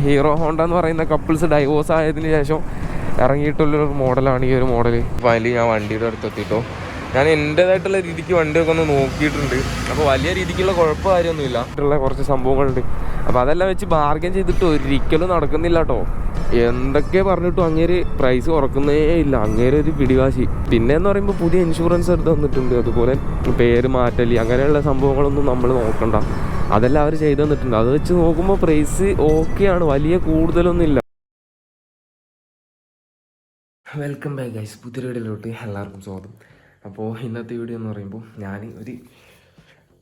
Hero Honda എന്ന് പറയുന്ന couples divorce ആയതിനു ശേഷം ഇറങ്ങിയിട്ടുള്ളൊരു മോഡലാണ് ഈ ഒരു മോഡൽ ഫൈനലി ഞാൻ വണ്ടിയുടെ അടുത്ത് എത്തിട്ടോ ഞാൻ എന്റെതായിട്ടുള്ള രീതിക്ക് വണ്ടിയൊക്കെ ഒന്ന് നോക്കിയിട്ടുണ്ട്. അപ്പോൾ വലിയ രീതിക്കുള്ള കുഴപ്പം കാര്യമൊന്നുമില്ല. ഇട്ടുള്ള കുറച്ച് സംഭവങ്ങളുണ്ട്. അപ്പോൾ അതെല്ലാം വെച്ച് ബാർഗൻ ചെയ്തിട്ട് ഒരിക്കലും നടക്കുന്നില്ല കേട്ടോ എന്തൊക്കെ പറഞ്ഞിട്ടും അങ്ങേര് പ്രൈസ് കുറക്കുന്നേ ഇല്ല. അങ്ങേര് ഒരു പിടിവാശി. പിന്നെ എന്ന് പറയുമ്പോൾ പുതിയ ഇൻഷുറൻസ് എടുത്ത് തന്നിട്ടുണ്ട്. അതുപോലെ പേര് മാറ്റലി അങ്ങനെയുള്ള സംഭവങ്ങളൊന്നും നമ്മൾ നോക്കണ്ട. അതെല്ലാം അവർ ചെയ്തു തന്നിട്ടുണ്ട്. അത് വെച്ച് നോക്കുമ്പോൾ പ്രൈസ് ഓക്കെയാണ് വലിയ കൂടുതലൊന്നും ഇല്ല. വെൽക്കം ബാക്ക് ഗൈസ് പുതിയ വീഡിയോയിലോട്ട് എല്ലാവർക്കും സ്വാഗതം. അപ്പോൾ ഇന്നത്തെ വീഡിയോ എന്ന് പറയുമ്പോൾ ഞാൻ ഒരു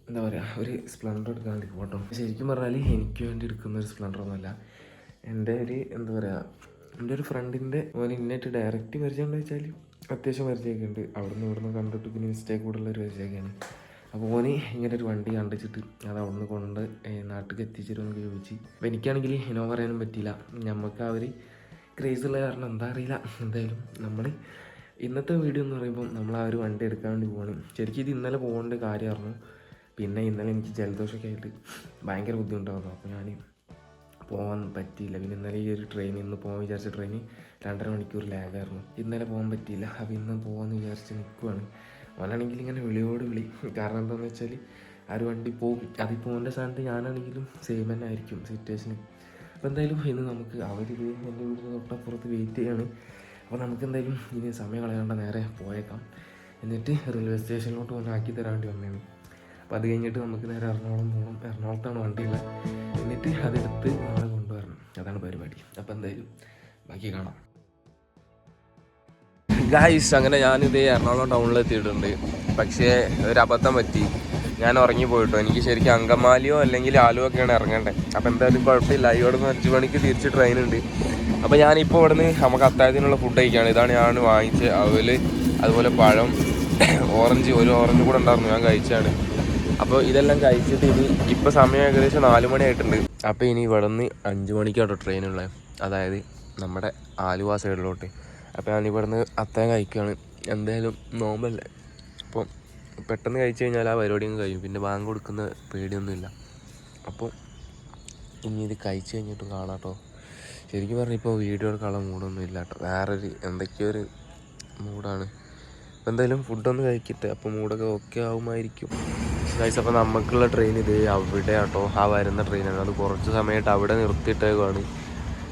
എന്താ പറയുക ഒരു സ്പ്ലെൻഡർ എടുക്കാൻ വേണ്ടി പോട്ടോ ശരിക്കും പറഞ്ഞാൽ എനിക്ക് വേണ്ടി എടുക്കുന്ന ഒരു സ്പ്ലെൻഡർ ഒന്നുമല്ല. എന്റെ ഒരു എന്താ പറയുക എന്റെ ഒരു ഫ്രണ്ടിന്റെ ഓൻ ഇന്നായിട്ട് ഡയറക്റ്റ് പരിചയം വെച്ചാൽ അത്യാവശ്യം പരിചയമൊക്കെ ഉണ്ട്. അവിടുന്ന് ഇവിടുന്ന് കണ്ടിട്ട് പിന്നെ മിസ്റ്റേക്ക് കൂടുതൽ ഒരു പരിചയമൊക്കെയാണ്. അപ്പോൾ ഓന് ഇങ്ങനെ ഒരു വണ്ടി കണ്ടിച്ചിട്ട് അത് അവിടുന്ന് കൊണ്ട് നാട്ടിലേക്ക് എത്തിച്ചിരുമെന്ന് ചോദിച്ച്. അപ്പോൾ എനിക്കാണെങ്കിൽ ഇനോ പറയാനും പറ്റിയില്ല. നമുക്ക് ഒരു ക്രേസ് ഉള്ള കാരണം എന്താ അറിയില്ല. എന്തായാലും നമ്മൾ ഇന്നത്തെ വീഡിയോ എന്ന് പറയുമ്പോൾ നമ്മൾ ആ ഒരു വണ്ടി എടുക്കാൻ വേണ്ടി പോകണം ശരിക്കും ഇത് ഇന്നലെ പോകേണ്ട കാര്യമായിരുന്നു. പിന്നെ ഇന്നലെ എനിക്ക് ജലദോഷമൊക്കെ ആയിട്ട് ഭയങ്കര ബുദ്ധിമുട്ടായിരുന്നു. അപ്പോൾ ഞാൻ പോകാൻ പറ്റിയില്ല. പിന്നെ ഇന്നലെ ഈ ഒരു ട്രെയിൻ ഇന്ന് പോകാൻ വിചാരിച്ച ട്രെയിൻ രണ്ടര മണിക്കൂർ ലാഗായിരുന്നു ഇന്നലെ പോകാൻ പറ്റിയില്ല. അപ്പോൾ ഇന്ന് പോകാമെന്ന് വിചാരിച്ച് നിൽക്കുവാണ് അവനാണെങ്കിൽ ഇങ്ങനെ വിളിയോട് വിളി. കാരണം എന്താണെന്ന് വെച്ചാൽ ആ ഒരു വണ്ടി പോകും അതിപ്പോൾ എന്റെ സ്ഥാനത്ത് ഞാനാണെങ്കിലും സെയിം തന്നെ ആയിരിക്കും സിറ്റുവേഷൻ അപ്പോൾ എന്തായാലും ഇന്ന് നമുക്ക് അവർ എന്റെ വീടിന് തൊട്ടപ്പുറത്ത് വെയിറ്റ് ചെയ്യാണ്. അപ്പോൾ നമുക്ക് എന്തായാലും ഇനി സമയം കളയാണ്ട് നേരെ പോയേക്കാം. എന്നിട്ട് റെയിൽവേ സ്റ്റേഷനിലോട്ട് വന്ന് ആക്കി തരാണ്ടി വന്നേന്ന് അപ്പോൾ അത് കഴിഞ്ഞിട്ട് നമുക്ക് നേരെ എറണാകുളം പോകണം എറണാകുളത്താണ് വണ്ടിയുള്ളത് എന്നിട്ട് അതെടുത്ത് നാളെ കൊണ്ടുവരണം. അതാണ് പരിപാടി. അപ്പോൾ എന്തായാലും ബാക്കി കാണാം. ഗായ്സ് അങ്ങനെ ഞാനിത് എറണാകുളം ടൗണിൽ എത്തിയിട്ടുണ്ട് പക്ഷേ ഒരു അബദ്ധം പറ്റി. ഞാൻ ഉറങ്ങി പോയിട്ടോ. എനിക്ക് ശരിക്കും അങ്കമാലിയോ അല്ലെങ്കിൽ ആലുവോ ഒക്കെയാണ് ഇറങ്ങേണ്ടത്. അപ്പോൾ എന്തായാലും കുഴപ്പമില്ല. നിന്ന് അഞ്ച് മണിക്ക് തിരിച്ച് ട്രെയിൻ ഉണ്ട്. അപ്പോൾ ഞാനിപ്പോൾ ഇവിടെ നിന്ന് നമുക്ക് അത്താഴത്തിനുള്ള ഫുഡ് കഴിക്കുകയാണ് ഇതാണ് ഞാൻ വാങ്ങിച്ച് അവൽ അതുപോലെ പഴം ഓറഞ്ച് ഒരു ഓറഞ്ച് കൂടെ ഉണ്ടായിരുന്നു ഞാൻ കഴിച്ചാണ് അപ്പോൾ ഇതെല്ലാം കഴിച്ചിട്ട് ഇനി ഇപ്പോൾ സമയം ഏകദേശം നാല് മണിയായിട്ടുണ്ട്. അപ്പോൾ ഇനി ഇവിടെ നിന്ന് അഞ്ച് മണിക്കാട്ടോ ട്രെയിനുള്ളത് അതായത് നമ്മുടെ ആലുവ സൈഡിലോട്ട് അപ്പോൾ ഞാൻ നിന്ന് അത്താഴം കഴിക്കുകയാണ് എന്തായാലും നോമ്പല്ലേ? അപ്പം പെട്ടെന്ന് കഴിച്ചു കഴിഞ്ഞാൽ ആ പരിപാടിയും കഴിയും. പിന്നെ ബാങ്ക് കൊടുക്കുന്ന പേടിയൊന്നുമില്ല. അപ്പോൾ ഇനി ഇത് കഴിച്ചു കഴിഞ്ഞിട്ട് കേട്ടോ. ശരിക്കും പറഞ്ഞാൽ ഇപ്പോൾ വീഡിയോ എടുക്കാനുള്ള മൂഡൊന്നും ഇല്ല കേട്ടോ. വേറൊരു എന്തൊക്കെയോ ഒരു മൂഡാണ് അപ്പോൾ എന്തായാലും ഫുഡൊന്ന് കഴിക്കട്ടെ. അപ്പോൾ മൂഡൊക്കെ ഓക്കെ ആവുമായിരിക്കും. ഗൈസ് അപ്പോൾ നമുക്കുള്ള ട്രെയിൻ ഇത് അവിടെ കേട്ടോ ആ വരുന്ന ട്രെയിനാണ് അത് കുറച്ച് സമയമായിട്ട് അവിടെ നിർത്തിയിട്ടേക്കുവാണ്.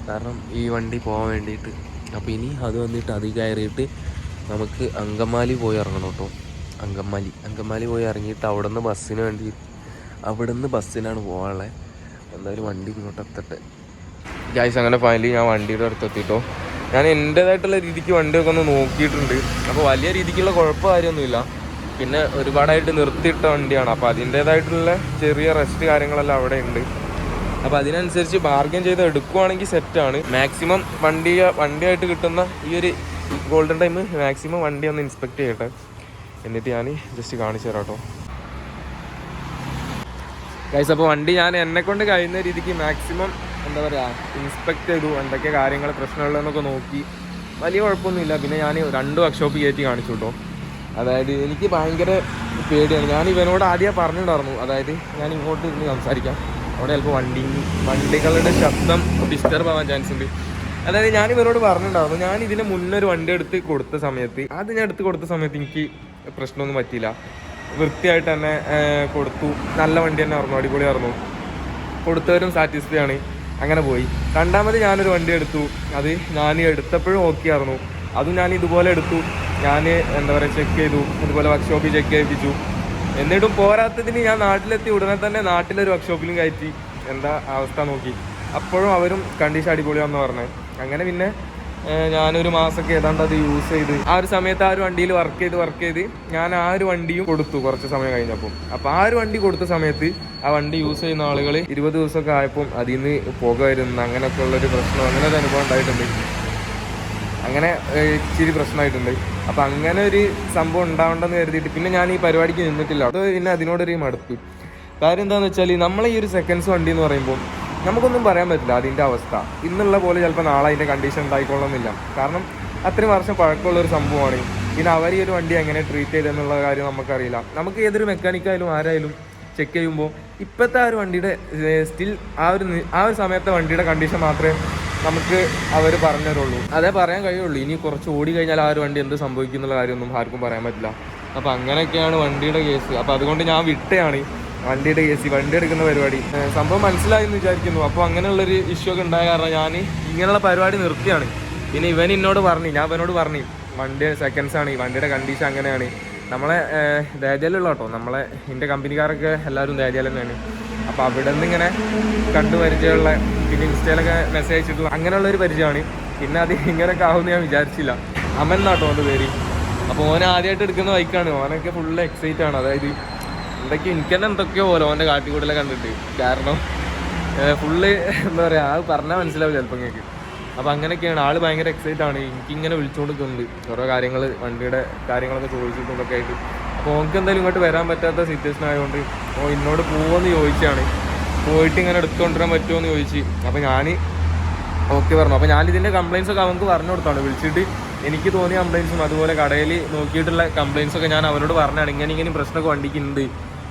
കാരണം ഈ വണ്ടി പോകാൻ വേണ്ടിയിട്ട്. അപ്പോൾ ഇനി അത് വന്നിട്ട് അത് കയറിയിട്ട് നമുക്ക് അങ്കമാലി പോയി ഇറങ്ങണം കേട്ടോ. അങ്കമാലി. അങ്കമാലി പോയി ഇറങ്ങിയിട്ട് അവിടെ നിന്ന് ബസ്സിന് വേണ്ടി അവിടെ നിന്ന് ബസ്സിനാണ് പോകാനുള്ളത് എന്തായാലും വണ്ടി ഇങ്ങോട്ട് എത്തട്ടെ. ഗൈസ് അങ്ങനെ ഫൈനലി ഞാൻ വണ്ടിയുടെ അടുത്ത് എത്തിയിട്ടോ ഞാൻ എന്റേതായിട്ടുള്ള രീതിക്ക് വണ്ടിയൊക്കെ ഒന്ന് നോക്കിയിട്ടുണ്ട്. അപ്പോൾ വലിയ രീതിക്കുള്ള കുഴപ്പം കാര്യമൊന്നുമില്ല. പിന്നെ ഒരുപാടായിട്ട് നിർത്തിയിട്ട വണ്ടിയാണ്. അപ്പോൾ അതിന്റേതായിട്ടുള്ള ചെറിയ റെസ്റ്റ് കാര്യങ്ങളെല്ലാം അവിടെ ഉണ്ട്. അപ്പോൾ അതിനനുസരിച്ച് ബാർഗൻ ചെയ്ത് എടുക്കുവാണെങ്കിൽ സെറ്റാണ് മാക്സിമം വണ്ടി വണ്ടിയായിട്ട് കിട്ടുന്ന ഈ ഒരു ഗോൾഡൻ ടൈം മാക്സിമം വണ്ടി ഒന്ന് ഇൻസ്പെക്ട് ചെയ്യട്ടെ. എന്നിട്ട് ഞാൻ ജസ്റ്റ് കാണിച്ചു തരാം കേട്ടോ ഗൈസ് അപ്പോൾ വണ്ടി ഞാൻ എന്നെ കൊണ്ട് കഴിയുന്ന രീതിക്ക് മാക്സിമം എന്താ പറയുക ഇൻസ്പെക്ട് ചെയ്തു എന്തൊക്കെ കാര്യങ്ങൾ പ്രശ്നമുള്ളതെന്നൊക്കെ നോക്കി. വലിയ കുഴപ്പമൊന്നുമില്ല. പിന്നെ ഞാൻ രണ്ട് വർക്ക്ഷോപ്പ് കയറ്റി കാണിച്ചു കേട്ടോ അതായത് എനിക്ക് ഭയങ്കര പേടിയാണ്. ഞാൻ ഇവനോട് ആദ്യം പറഞ്ഞിട്ടുണ്ടായിരുന്നു. അതായത് ഞാൻ ഇങ്ങോട്ട് ഇരുന്ന് സംസാരിക്കാം. അവിടെ ചിലപ്പോൾ വണ്ടി വണ്ടികളുടെ ശബ്ദം ഡിസ്റ്റർബ് ആവാൻ ചാൻസ് ഉണ്ട്. അതായത് ഞാൻ ഇവനോട് പറഞ്ഞിട്ടുണ്ടായിരുന്നു. ഞാൻ ഇതിന് മുന്നൊരു വണ്ടി എടുത്ത് കൊടുത്ത സമയത്ത് അത് ഞാൻ എടുത്ത് കൊടുത്ത സമയത്ത് എനിക്ക് പ്രശ്നമൊന്നും പറ്റിയില്ല. വൃത്തിയായിട്ട് തന്നെ കൊടുത്തു. നല്ല വണ്ടി തന്നെ ആയിരുന്നു. അടിപൊളിയായിരുന്നു. കൊടുത്തവരും സാറ്റിസ്ഫൈ ആണ്. അങ്ങനെ പോയി. രണ്ടാമത് ഞാനൊരു വണ്ടി എടുത്തു. അത് ഞാൻ എടുത്തപ്പോഴും ഓക്കെ ആയിരുന്നു. അതും ഞാൻ ഇതുപോലെ എടുത്തു. ഞാൻ എന്താ പറയുക ചെക്ക് ചെയ്തു. അതുപോലെ വർക്ക്ഷോപ്പിൽ ചെക്ക് ചെയ്യിപ്പിച്ചു. എന്നിട്ടും പോരാത്തതിന് ഞാൻ നാട്ടിലെത്തി. ഉടനെ തന്നെ നാട്ടിലൊരു വർക്ക്ഷോപ്പിലും കയറ്റി. എന്താ അവസ്ഥ നോക്കി. അപ്പോഴും അവരും കണ്ടീഷൻ അടിപൊളിയാണെന്ന് പറഞ്ഞത് അങ്ങനെ പിന്നെ ഞാനൊരു മാസമൊക്കെ ഏതാണ്ട് അത് യൂസ് ചെയ്ത്. ആ ഒരു സമയത്ത് ആ ഒരു വണ്ടിയിൽ വർക്ക് ചെയ്ത് വർക്ക് ചെയ്ത് ഞാൻ ആ ഒരു വണ്ടിയും കൊടുത്തു കുറച്ച് സമയം കഴിഞ്ഞപ്പോൾ അപ്പോൾ ആ ഒരു വണ്ടി കൊടുത്ത സമയത്ത് ആ വണ്ടി യൂസ് ചെയ്യുന്ന ആളുകൾ ഇരുപത് ദിവസമൊക്കെ ആയപ്പോൾ അതിൽ നിന്ന് പുക വരുന്ന അങ്ങനെയൊക്കെ ഉള്ളൊരു പ്രശ്നം അങ്ങനെ ഒരു അനുഭവം ഉണ്ടായിട്ടുണ്ട്. അങ്ങനെ ഇച്ചിരി പ്രശ്നമായിട്ടുണ്ട്. അപ്പം അങ്ങനെ ഒരു സംഭവം ഉണ്ടാവണ്ടെന്ന് കരുതിയിട്ട് പിന്നെ ഞാൻ ഈ പരിപാടിക്ക് നിന്നിട്ടില്ല. അത് പിന്നെ അതിനോടൊരു മടുപ്പ്. കാര്യം എന്താണെന്ന് വെച്ചാൽ നമ്മളെ ഈ ഒരു സെക്കൻഡ്സ് വണ്ടി എന്ന് പറയുമ്പോൾ നമുക്കൊന്നും പറയാൻ പറ്റില്ല അതിന്റെ അവസ്ഥ. ഇന്നുള്ള പോലെ ചിലപ്പോൾ നാളെ അതിന്റെ കണ്ടീഷൻ ഉണ്ടായിക്കൊള്ളണമെന്നില്ല. കാരണം അത്രയും വർഷം പഴക്കമുള്ള ഒരു സംഭവമാണ്. പിന്നെ അവർ ഈ ഒരു വണ്ടി എങ്ങനെ ട്രീറ്റ് ചെയ്തെന്നുള്ള കാര്യം നമുക്കറിയില്ല. നമുക്ക് ഏതൊരു മെക്കാനിക്കായാലും ആരായാലും ചെക്ക് ചെയ്യുമ്പോൾ ഇപ്പോഴത്തെ ആ ഒരു വണ്ടിയുടെ സ്റ്റിൽ ആ ഒരു ആ ഒരു സമയത്തെ വണ്ടിയുടെ കണ്ടീഷൻ മാത്രമേ നമുക്ക് അവർ പറഞ്ഞു തരുള്ളൂ അതേ പറയാൻ കഴിയുള്ളൂ. ഇനി കുറച്ച് ഓടി കഴിഞ്ഞാൽ ആ ഒരു വണ്ടി എന്ത് സംഭവിക്കും എന്നുള്ള കാര്യമൊന്നും ആർക്കും പറയാൻ പറ്റില്ല. അപ്പോൾ അങ്ങനെയൊക്കെയാണ് വണ്ടിയുടെ കേസ് അപ്പോൾ അതുകൊണ്ട് ഞാൻ വിട്ടയാണ്. വണ്ടിയുടെ എ സി വണ്ടി എടുക്കുന്ന പരിപാടി. സംഭവം മനസ്സിലായി എന്ന് വിചാരിക്കുന്നു. അപ്പോൾ അങ്ങനെയുള്ളൊരു ഇഷ്യൂ ഒക്കെ ഉണ്ടായ കാരണം ഞാൻ ഇങ്ങനെയുള്ള പരിപാടി നിർത്തിയാണ്. പിന്നെ ഇവൻ എന്നോട് പറഞ്ഞു ഞാൻ ഇവനോട് പറഞ്ഞു വണ്ടി സെക്കൻഡ്സ് ആണ് ഈ വണ്ടിയുടെ കണ്ടീഷൻ അങ്ങനെയാണ്. നമ്മളെ ദേജാലുള്ള കേട്ടോ. നമ്മളെ എന്റെ കമ്പനിക്കാരൊക്കെ എല്ലാവരും ദേജാലം തന്നെയാണ്. അപ്പോൾ അവിടെ നിന്ന് ഇങ്ങനെ കണ്ടു പരിചയമുള്ള പിന്നെ ഇൻസ്റ്റയിലൊക്കെ മെസ്സേജ് അയച്ചിട്ടുള്ള അങ്ങനെയുള്ള ഒരു പരിചയമാണ്. പിന്നെ അത് ഇങ്ങനെയൊക്കെ ആവുമെന്ന് ഞാൻ വിചാരിച്ചില്ല. അമൻ എന്നാട്ടോ അവന്റെ പേര്? അപ്പോൾ ഓൻ ആദ്യമായിട്ട് എടുക്കുന്ന ബൈക്കാണ് ഓനൊക്കെ ഫുള്ള് എക്സൈറ്റ് ആണ്. അതായത് എന്തൊക്കെയോ എനിക്ക് തന്നെ എന്തൊക്കെയോ പോലെ ഓന്റെ കാട്ടിക്കൂടലെ കണ്ടിട്ട്. കാരണം ഫുള്ള് എന്താ പറയുക അത് പറഞ്ഞാൽ മനസ്സിലാവും ചിലപ്പോൾ നിങ്ങൾക്ക് അപ്പോൾ അങ്ങനെയൊക്കെയാണ്. ആൾ ഭയങ്കര എക്സൈറ്റ് ആണ്. എനിക്കിങ്ങനെ വിളിച്ചുകൊണ്ടിരിക്കുന്നുണ്ട് ഓരോ കാര്യങ്ങൾ വണ്ടിയുടെ കാര്യങ്ങളൊക്കെ ചോദിച്ചിട്ടുണ്ടൊക്കെ ആയിട്ട്. അപ്പോൾ ഓർക്ക് എന്തായാലും ഇങ്ങോട്ട് വരാൻ പറ്റാത്ത സിറ്റുവേഷൻ ആയതുകൊണ്ട് ഓ എന്നോട് പോവുമെന്ന് ചോദിച്ചാണ്. പോയിട്ട് ഇങ്ങനെ എടുത്തുകൊണ്ടുവരാൻ പറ്റുമോ എന്ന് ചോദിച്ച്. അപ്പോൾ ഞാൻ ഓക്കെ പറഞ്ഞു. അപ്പോൾ ഞാൻ ഇതിന്റെ കംപ്ലയിൻസ് ഒക്കെ അവർക്ക് പറഞ്ഞു കൊടുത്താണ്. വിളിച്ചിട്ട് എനിക്ക് തോന്നിയ കംപ്ലയിൻസും അതുപോലെ കടയിൽ നോക്കിയിട്ടുള്ള കംപ്ലയിൻസൊക്കെ ഞാൻ അവനോട് പറഞ്ഞാണ്. ഇങ്ങനെ ഇങ്ങനെ പ്രശ്നമൊക്കെ വണ്ടിക്ക് ഉണ്ട്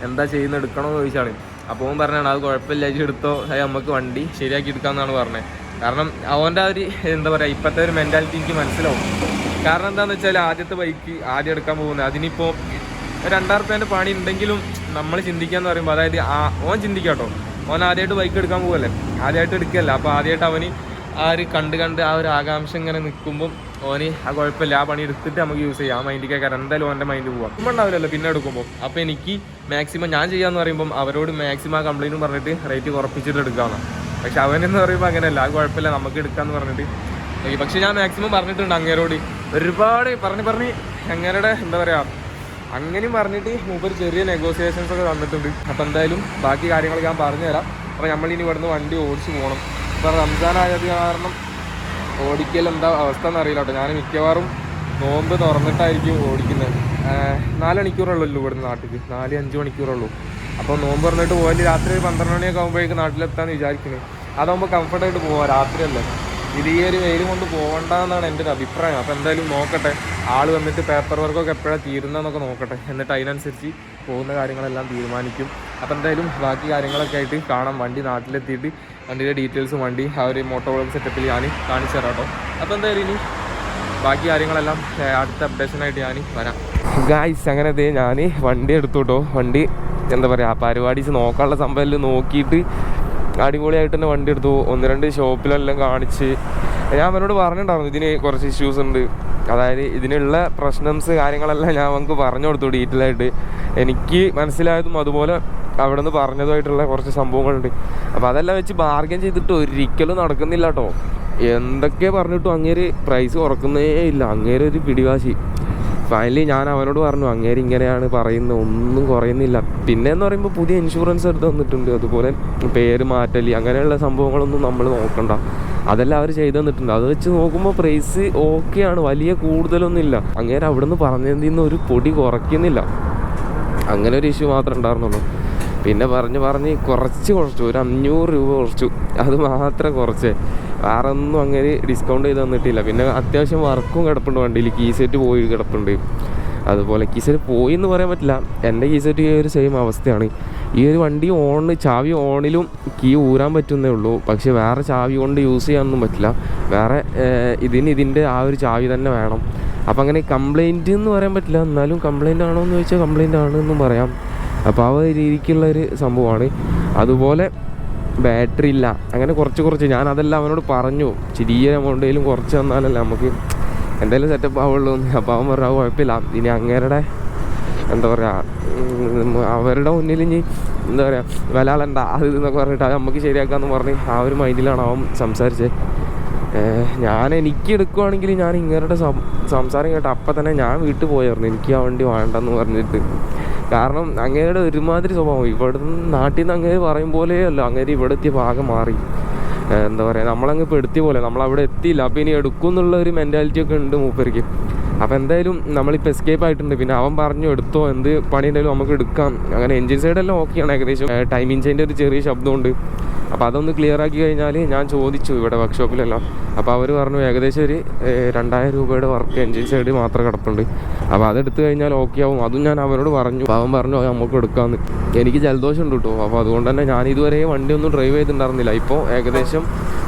എന്താ ചെയ്യുന്ന എടുക്കണോ എന്ന് ചോദിച്ചാണ്. അപ്പോൾ അവൻ പറഞ്ഞാണ് അത് കുഴപ്പമില്ല ചേച്ചി എടുത്തോ അത് നമുക്ക് വണ്ടി ശരിയാക്കി എടുക്കാമെന്നാണ് പറഞ്ഞത്. കാരണം അവന്റെ ഒരു എന്താ പറയുക ഇപ്പോഴത്തെ ഒരു മെന്റാലിറ്റി എനിക്ക് മനസ്സിലാവും. കാരണം എന്താണെന്ന് വെച്ചാൽ ആദ്യത്തെ ബൈക്ക് ആദ്യം എടുക്കാൻ പോകുന്നത് അതിനിപ്പോൾ രണ്ടായിരം റുപ്യേന്റെ പണി ഉണ്ടെങ്കിലും നമ്മൾ ചിന്തിക്കാന്ന് പറയുമ്പോൾ അതായത് ആ ഓൻ ചിന്തിക്കാട്ടോ ഓൻ ആദ്യമായിട്ട് ബൈക്ക് എടുക്കാൻ പോകല്ലേ ആദ്യമായിട്ട് എടുക്കല്ല. അപ്പോൾ ആദ്യമായിട്ട് അവന് ആ ഒരു കണ്ട് കണ്ട് ആ ഒരു ആകാംക്ഷ ഇങ്ങനെ നിൽക്കുമ്പോൾ ഓന് ആ കുഴപ്പമില്ല. ആ പണി എടുത്തിട്ട് നമുക്ക് യൂസ് ചെയ്യാം. ആ മൈൻഡ് കേൾക്കാൻ എന്തായാലും ഓന്റെ മൈൻഡ് പോവാം. ഇപ്പം ഉണ്ടാവില്ലല്ലോ പിന്നെ എടുക്കുമ്പോൾ അപ്പോൾ എനിക്ക് മാക്സിമം ഞാൻ ചെയ്യാന്ന് പറയുമ്പോൾ അവരോട് മാക്സിമം ആ കംപ്ലൈന്റും പറഞ്ഞിട്ട് റേറ്റ് കുറപ്പിച്ചിട്ട് എടുക്കാമെന്ന് പക്ഷെ അവനെന്ന് പറയുമ്പോൾ അങ്ങനെയല്ല. ആ കുഴപ്പമില്ല. നമുക്ക് എടുക്കാമെന്ന് പറഞ്ഞിട്ട്. പക്ഷെ ഞാൻ മാക്സിമം പറഞ്ഞിട്ടുണ്ട് അങ്ങേരോട്. ഒരുപാട് പറഞ്ഞ് പറഞ്ഞ് അങ്ങേരുടെ എന്താ പറയുക അങ്ങനെയും പറഞ്ഞിട്ട് മൂപ്പർ ചെറിയ നെഗോസിയേഷൻസ് ഒക്കെ തന്നിട്ടുണ്ട്. അപ്പോൾ എന്തായാലും ബാക്കി കാര്യങ്ങൾ ഞാൻ പറഞ്ഞുതരാം. അപ്പോൾ നമ്മളിനി ഇവിടുന്ന് വണ്ടി ഓടിച്ച് പോകണം ഇപ്പോൾ റംസാൻ ആയത് കാരണം ഓടിക്കൽ എന്താ അവസ്ഥ എന്നറിയില്ല കേട്ടോ ഞാൻ മിക്കവാറും നോമ്പ് തുറന്നിട്ടായിരിക്കും ഓടിക്കുന്നത്. നാല് മണിക്കൂറുള്ളൂ ഇവിടുന്ന് നാട്ടിൽ നാല് അഞ്ച് മണിക്കൂറുള്ളൂ. അപ്പോൾ നോമ്പ് തുറന്നിട്ട് പോയാൽ രാത്രി ഒരു പന്ത്രണ്ട് മണിയൊക്കെ ആകുമ്പോഴേക്ക് നാട്ടിലെത്താന്ന് വിചാരിക്കുന്നത് അതാകുമ്പോൾ കംഫർട്ടായിട്ട് പോവാം രാത്രിയല്ലേ. ഇത് ഈ ഒരു വെയിൽ കൊണ്ട് പോകണ്ട എന്നാണ് എന്റെ ഒരു അഭിപ്രായം. അപ്പോൾ എന്തായാലും നോക്കട്ടെ. ആൾ വന്നിട്ട് പേപ്പർ വർക്കൊക്കെ എപ്പോഴാണ് തീരുന്നതെന്നൊക്കെ നോക്കട്ടെ. എന്നിട്ട് അതിനനുസരിച്ച് പോകുന്ന കാര്യങ്ങളെല്ലാം തീരുമാനിക്കും. അപ്പോൾ എന്തായാലും ബാക്കി കാര്യങ്ങളൊക്കെ ആയിട്ട് കാണാം. വണ്ടി നാട്ടിലെത്തിയിട്ട് വണ്ടിയുടെ ഡീറ്റെയിൽസും വണ്ടി ആ ഒരു മോട്ടോ വ്ളോഗ് സെറ്റപ്പിൽ ഞാൻ കാണിച്ചു തരാം കേട്ടോ അപ്പോൾ എന്തായാലും ഇനി ബാക്കി കാര്യങ്ങളെല്ലാം അടുത്ത അപ്ഡേഷനായിട്ട് ഞാൻ വരാം. ഗായ്സ് അങ്ങനെ അതേ ഞാൻ വണ്ടി എടുത്തു കേട്ടോ വണ്ടി എന്താ പറയുക പരിപാടിച്ച് നോക്കാനുള്ള സംഭവം നോക്കിയിട്ട് അടിപൊളിയായിട്ട് തന്നെ വണ്ടി എടുത്തു. ഒന്ന് രണ്ട് ഷോപ്പിലെല്ലാം കാണിച്ച്. ഞാൻ അവനോട് പറഞ്ഞിട്ടുണ്ടായിരുന്നു ഇതിന് കുറച്ച് ഇഷ്യൂസ് ഉണ്ട്. അതായത് ഇതിനുള്ള പ്രശ്നംസ് കാര്യങ്ങളെല്ലാം ഞാൻ നമുക്ക് പറഞ്ഞു കൊടുത്തു ഡീറ്റെയിൽ ആയിട്ട്. എനിക്ക് മനസ്സിലായതും അതുപോലെ അവിടെ നിന്ന് പറഞ്ഞതുമായിട്ടുള്ള കുറച്ച് സംഭവങ്ങളുണ്ട്. അപ്പോൾ അതെല്ലാം വെച്ച് ബാർഗൻ ചെയ്തിട്ട് ഒരിക്കലും നടക്കുന്നില്ല കേട്ടോ എന്തൊക്കെ പറഞ്ഞിട്ടും അങ്ങേര് പ്രൈസ് കുറക്കുന്നേ ഇല്ല. അങ്ങേര് ഒരു പിടിവാശി. ഫൈനലി ഞാൻ അവനോട് പറഞ്ഞു അങ്ങേര് ഇങ്ങനെയാണ് പറയുന്നത്. ഒന്നും കുറയുന്നില്ല. പിന്നെ എന്ന് പറയുമ്പോൾ പുതിയ ഇൻഷുറൻസ് എടുത്ത് തന്നിട്ടുണ്ട്. അതുപോലെ പേര് മാറ്റലി അങ്ങനെയുള്ള സംഭവങ്ങളൊന്നും നമ്മൾ നോക്കണ്ട. അതെല്ലാം അവർ ചെയ്തു തന്നിട്ടുണ്ട്. അത് വെച്ച് നോക്കുമ്പോൾ പ്രൈസ് ഓക്കെയാണ് വലിയ കൂടുതലൊന്നും ഇല്ല. അങ്ങേര് അവിടുന്ന് പറഞ്ഞതിൽ നിന്ന് ഒരു പൊടി കുറയ്ക്കുന്നില്ല. അങ്ങനെ ഒരു ഇഷ്യൂ മാത്രമേ ഉണ്ടായിരുന്നുള്ളൂ. പിന്നെ പറഞ്ഞ് പറഞ്ഞ് കുറച്ച് കുറച്ചു ഒരു അഞ്ഞൂറ് രൂപ കുറച്ചു. അത് മാത്രം കുറച്ച്. വേറെ ഒന്നും അങ്ങനെ ഡിസ്കൗണ്ട് ചെയ്ത് തന്നിട്ടില്ല. പിന്നെ അത്യാവശ്യം വർക്കും കിടപ്പുണ്ട് വണ്ടിയിൽ. കീ സെറ്റ് പോയി കിടപ്പുണ്ട്. അതുപോലെ കീ സെറ്റ് പോയി എന്ന് പറയാൻ പറ്റില്ല. എന്റെ കീ സെറ്റ് ഈ ഒരു സെയിം അവസ്ഥയാണ്. ഈ ഒരു വണ്ടി ഓൺ ചാവി ഓണിലും കീ ഊരാൻ പറ്റുന്നേ ഉള്ളൂ. പക്ഷേ വേറെ ചാവി കൊണ്ട് യൂസ് ചെയ്യാനൊന്നും പറ്റില്ല. വേറെ ഇതിന് ഇതിന്റെ ആ ഒരു ചാവി തന്നെ വേണം. അപ്പം അങ്ങനെ കംപ്ലൈന്റ് എന്ന് പറയാൻ പറ്റില്ല. എന്നാലും കംപ്ലൈന്റ് ആണോ എന്ന് ചോദിച്ചാൽ കംപ്ലൈന്റ് ആണെന്നും പറയാം. അപ്പോൾ ആ ഒരു രീതിക്കുള്ള ഒരു സംഭവമാണ്. അതുപോലെ ബാറ്ററി ഇല്ല. അങ്ങനെ കുറച്ച് കുറച്ച്. ഞാൻ അതെല്ലാം അവനോട് പറഞ്ഞു. ചെറിയ എമൗണ്ടേലും കുറച്ച് തന്നാലല്ലേ നമുക്ക് എന്തായാലും സെറ്റപ്പ് ആവുള്ളൂ. അപ്പോൾ അവൻ പറഞ്ഞു കുഴപ്പമില്ല. ഇനി അങ്ങേരുടെ എന്താ പറയുക അവരുടെ മുന്നിൽ ഇനി എന്താ പറയുക വിലാളണ്ട. അത് ഇതെന്നൊക്കെ പറഞ്ഞിട്ട് അത് നമുക്ക് ശരിയാക്കാന്ന് പറഞ്ഞ് ആ ഒരു മൈൻഡിലാണ് അവൻ സംസാരിച്ചത് ഞാൻ എനിക്ക് എടുക്കുവാണെങ്കിൽ ഞാൻ ഇങ്ങനെ സംസാരം കേട്ട് അപ്പം തന്നെ ഞാൻ വീട്ടിൽ പോയായിരുന്നു. എനിക്ക് ആ വണ്ടി വേണ്ടെന്ന് പറഞ്ഞിട്ട്. കാരണം അങ്ങേരുടെ ഒരുമാതിരി സ്വഭാവം. ഇവിടെ നിന്ന് നാട്ടിൽ നിന്ന് അങ്ങേര് പറയും പോലെയല്ല. അങ്ങേര് ഇവിടെ എത്തിയ ഭാഗം മാറി. എന്താ പറയുക നമ്മളങ്ങ് പെടുത്തിയ പോലെ. നമ്മളവിടെ എത്തിയില്ല. അപ്പോൾ ഇനി എടുക്കും എന്നുള്ള ഒരു മെന്റാലിറ്റി ഒക്കെ ഉണ്ട് മൂപ്പർക്ക്. അപ്പോൾ എന്തായാലും നമ്മളിപ്പോൾ എസ്കേപ്പ് ആയിട്ടുണ്ട്. പിന്നെ അവൻ പറഞ്ഞു എടുത്തോ എന്ത് പണി ഉണ്ടെങ്കിലും നമുക്ക് എടുക്കാം. അങ്ങനെ എൻജിൻ സൈഡെല്ലാം ഓക്കെയാണ് ഏകദേശം. ടൈമിംഗ് ചെയിന്റെ ഒരു ചെറിയ ശബ്ദമുണ്ട് അപ്പോൾ അതൊന്ന് ക്ലിയർ ആക്കി കഴിഞ്ഞാൽ ഞാൻ ചോദിച്ചു ഇവിടെ വർക്ക്ഷോപ്പിലെല്ലാം അപ്പോൾ അവർ പറഞ്ഞു ഏകദേശം ഒരു രണ്ടായിരം രൂപയുടെ വർക്ക് എൻജിൻ സൈഡ് മാത്രം കിടപ്പുണ്ട്. അപ്പോൾ അതെടുത്ത് കഴിഞ്ഞാൽ ഓക്കെ ആവും. അതും ഞാൻ അവരോട് പറഞ്ഞു. അവൻ പറഞ്ഞു "അത് നമുക്ക് എടുക്കാമെന്ന് എനിക്ക് ജലദോഷം ഉണ്ട് കേട്ടോ. അപ്പോൾ അതുകൊണ്ട് തന്നെ ഞാൻ ഇതുവരെ വണ്ടി ഒന്നും ഡ്രൈവ് ചെയ്തിട്ടുണ്ടായിരുന്നില്ല. ഇപ്പോൾ ഏകദേശം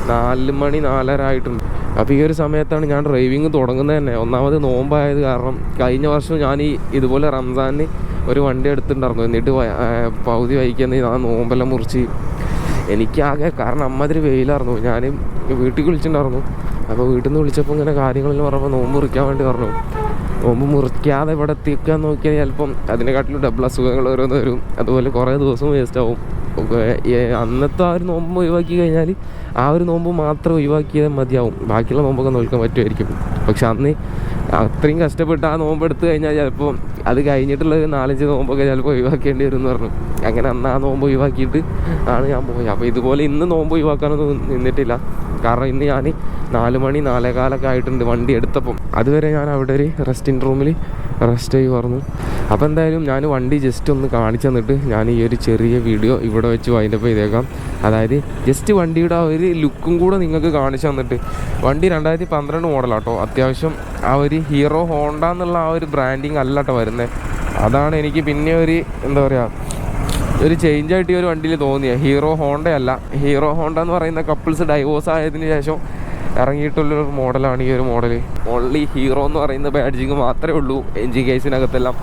നാല് മണി നാലര ആയിട്ടുണ്ട്. അപ്പോൾ ഈ ഒരു സമയത്താണ് ഞാൻ ഡ്രൈവിങ് തുടങ്ങുന്നത് തന്നെ. ഒന്നാമത് നോമ്പായത് കാരണം കഴിഞ്ഞ വർഷം ഞാൻ ഈ ഇതുപോലെ റംസാനിന് ഒരു വണ്ടി എടുത്തിട്ടുണ്ടായിരുന്നു. എന്നിട്ട് പകുതി വൈക്കുന്ന ആ നോമ്പെല്ലാം മുറിച്ച് എനിക്കാകെ കാരണം അമ്മതിരി വെയിലായിരുന്നു. ഞാൻ വീട്ടിൽ വിളിച്ചിട്ടുണ്ടായിരുന്നു അപ്പോൾ വീട്ടിൽ നിന്ന് വിളിച്ചപ്പോൾ ഇങ്ങനെ കാര്യങ്ങളെല്ലാം പറഞ്ഞപ്പോൾ നോമ്പ് മുറിക്കാൻ വേണ്ടി പറഞ്ഞു. നോമ്പ് മുറിക്കാതെ ഇവിടെ എത്തിക്കാൻ നോക്കിയാൽ ചിലപ്പം അതിനെക്കാട്ടിലും ഡബിൾ അസുഖങ്ങൾ ഓരോന്ന് വരും. അതുപോലെ കുറേ ദിവസം വേസ്റ്റ് ആവും. അന്നത്തെ ആ ഒരു നോമ്പ് ഒഴിവാക്കി കഴിഞ്ഞാൽ ആ ഒരു നോമ്പ് മാത്രം ഒഴിവാക്കിയാൽ മതിയാവും. ബാക്കിയുള്ള നോമ്പൊക്കെ നോക്കാൻ പറ്റുമായിരിക്കും. പക്ഷെ അന്ന് അത്രയും കഷ്ടപ്പെട്ട് ആ നോമ്പ് എടുത്തു കഴിഞ്ഞാൽ ചിലപ്പോൾ അത് കഴിഞ്ഞിട്ടുള്ള നാലഞ്ച് നോമ്പൊക്കെ ചിലപ്പോൾ ഒഴിവാക്കേണ്ടി വരും എന്ന് പറഞ്ഞു. അങ്ങനെ അന്ന് ആ നോമ്പ് ഒഴിവാക്കിയിട്ട് ആണ് ഞാൻ പോയത്. അപ്പോൾ ഇതുപോലെ ഇന്ന് നോമ്പ് ഒഴിവാക്കാനൊന്നും നിന്നിട്ടില്ല. കാരണം ഇന്ന് ഞാൻ നാല് മണി നാലേകാലൊക്കെ ആയിട്ടുണ്ട് വണ്ടി എടുത്തപ്പം. അതുവരെ ഞാൻ അവിടെ ഒരു റെസ്റ്റിംഗ് റൂമിൽ റെസ്റ്റ് ചെയ്യുമായിരുന്നു. അപ്പോൾ എന്തായാലും ഞാൻ വണ്ടി ജസ്റ്റ് ഒന്ന് കാണിച്ചു തന്നിട്ട് ഞാൻ ഈ ഒരു ചെറിയ വീഡിയോ ഇവിടെ വെച്ച് വൈൻഡപ്പ് ചെയ്തേക്കാം. അതായത് ജസ്റ്റ് വണ്ടിയുടെ ആ ഒരു ലുക്കും കൂടെ നിങ്ങൾക്ക് കാണിച്ചു തന്നിട്ട്. വണ്ടി രണ്ടായിരത്തി പന്ത്രണ്ട് മോഡലാട്ടോ അത്യാവശ്യം ആ ഒരു ഹീറോ ഹോണ്ട എന്നുള്ള ആ ഒരു ബ്രാൻഡിങ് അല്ല കേട്ടോ വരുന്നത് അതാണ് എനിക്ക് പിന്നെ ഒരു എന്താ പറയുക ഒരു ചേഞ്ച് ആയിട്ട് ഈ ഒരു വണ്ടിയിൽ തോന്നിയ. ഹീറോ ഹോണ്ട അല്ല. ഹീറോ ഹോണ്ട എന്ന് പറയുന്ന കപ്പിൾസ് ഡൈവോഴ്സ് ആയതിനു ശേഷം ഇറങ്ങിയിട്ടുള്ളൊരു മോഡലാണ് ഈ ഒരു മോഡൽ ഓൺലി ഹീറോ എന്ന് പറയുന്ന ബാഡ്ജിങ് മാത്രമേ ഉള്ളൂ എൻജിൻ കേസിനകത്തെല്ലാം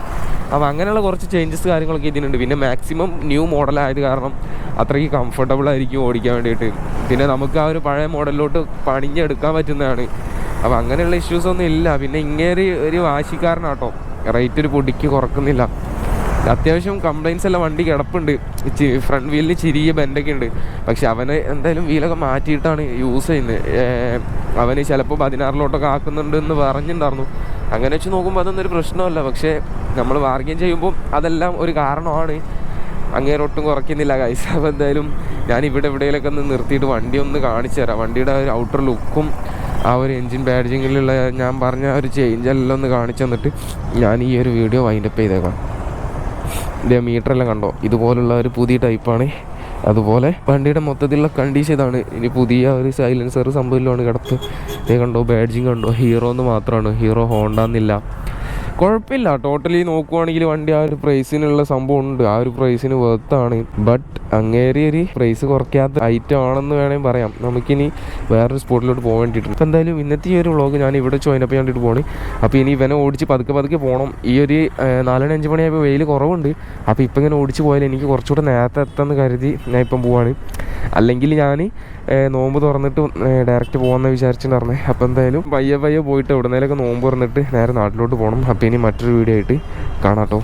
അപ്പോൾ അങ്ങനെയുള്ള കുറച്ച് ചേഞ്ചസ് കാര്യങ്ങളൊക്കെ ഇതിനുണ്ട്. പിന്നെ മാക്സിമം ന്യൂ മോഡലായത് കാരണം അത്രയ്ക്ക് കംഫർട്ടബിൾ ആയിരിക്കും ഓടിക്കാൻ വേണ്ടിയിട്ട്. പിന്നെ നമുക്ക് ആ ഒരു പഴയ മോഡലിലോട്ട് പണിഞ്ഞെടുക്കാൻ പറ്റുന്നതാണ്. അപ്പോൾ അങ്ങനെയുള്ള ഇഷ്യൂസ് ഒന്നും ഇല്ല. പിന്നെ ഇങ്ങേര് ഒരു വാശിക്കാരനാട്ടോ. റേറ്റ് ഒരു പൊടിക്ക് കുറക്കുന്നില്ല. അത്യാവശ്യം കംപ്ലൈൻസ് എല്ലാം വണ്ടി കിടപ്പുണ്ട്. ഫ്രണ്ട് വീലിന് ചിരിയ ബെൻഡൊക്കെ ഉണ്ട്. പക്ഷെ അവന് എന്തായാലും വീലൊക്കെ മാറ്റിയിട്ടാണ് യൂസ് ചെയ്യുന്നത്. അവന് ചിലപ്പോൾ പതിനാറിലോട്ടൊക്കെ ആക്കുന്നുണ്ട് എന്ന് പറഞ്ഞിട്ടുണ്ടായിരുന്നു. അങ്ങനെ വെച്ച് നോക്കുമ്പോൾ അതൊന്നും ഒരു പ്രശ്നമല്ല. പക്ഷേ നമ്മൾ വാർഗ്യം ചെയ്യുമ്പോൾ അതെല്ലാം ഒരു കാരണമാണ്. അങ്ങേരൊട്ടും കുറയ്ക്കുന്നില്ല കൈസ് അപ്പോൾ എന്തായാലും ഞാൻ ഇവിടെ എവിടെയെങ്കിലൊക്കെ ഒന്ന് നിർത്തിയിട്ട് വണ്ടി ഒന്ന് കാണിച്ചു തരാം. വണ്ടിയുടെ ആ ഒരു ഔട്ടർ ലുക്കും ആ ഒരു എൻജിൻ ബാഡ്ജിങ്ങിലുള്ള ഞാൻ പറഞ്ഞ ആ ഒരു ചേഞ്ച് എല്ലാം ഒന്ന് കാണിച്ചു തന്നിട്ട് ഞാൻ ഈ ഒരു വീഡിയോ വൈൻഡപ്പ് ചെയ്തേക്കാം. ഇതേ മീറ്ററെല്ലാം കണ്ടോ? ഇതുപോലുള്ള ഒരു പുതിയ ടൈപ്പാണ്. അതുപോലെ വണ്ടിയുടെ മൊത്തത്തിലുള്ള കണ്ടീഷൻ ഇതാണ്. ഇനി പുതിയ ഒരു സൈലൻസർ സംഭവമാണ് കിടപ്പ് ഇതേ കണ്ടോ ബാഡ്ജിങ് കണ്ടോ? ഹീറോ എന്ന് മാത്രമാണ്. ഹീറോ ഹോണ്ട എന്നില്ല. കുഴപ്പമില്ല. ടോട്ടലി നോക്കുവാണെങ്കിൽ വണ്ടി ആ ഒരു പ്രൈസിനുള്ള സംഭവം ഉണ്ട്. ആ ഒരു പ്രൈസിന് വെർത്താണ് ബട്ട് അങ്ങേറിയ ഒരു പ്രൈസ് കുറയ്ക്കാത്ത ഐറ്റം ആണെന്ന് വേണമെങ്കിൽ പറയാം. നമുക്കിനി വേറൊരു സ്പോട്ടിലോട്ട് പോകാൻ വേണ്ടിയിട്ട് അപ്പോൾ എന്തായാലും ഇന്നത്തെ ഈ ഒരു വ്ളോഗ് ഞാൻ ഇവിടെ ചോയിനപ്പ് വേണ്ടിയിട്ട് പോകണം അപ്പോൾ ഇനി ഇവനെ ഓടിച്ച് പതുക്കെ പതുക്കെ പോകണം ഈ ഒരു നാലര അഞ്ച് മണിയായപ്പോൾ വെയിൽ കുറവുണ്ട്. അപ്പോൾ ഇപ്പം ഇങ്ങനെ ഓടിച്ച് പോയാൽ എനിക്ക് കുറച്ചുകൂടെ നേരത്തെ എത്താമെന്ന് കരുതി ഞാൻ ഇപ്പം പോവാണ്. അല്ലെങ്കിൽ ഞാൻ നോമ്പ് തുറന്നിട്ട് ഡയറക്റ്റ് പോകുമെന്ന് വിചാരിച്ചിട്ടുണ്ടായിരുന്നേ. അപ്പോൾ എന്തായാലും പയ്യെ പയ്യെ പോയിട്ട് എവിടെന്നേലൊക്കെ നോമ്പ് തുറന്നിട്ട് നേരെ നാട്ടിലോട്ട് പോകണം അപ്പോൾ ഇനി മറ്റൊരു വീഡിയോ ആയിട്ട് കാണാം കേട്ടോ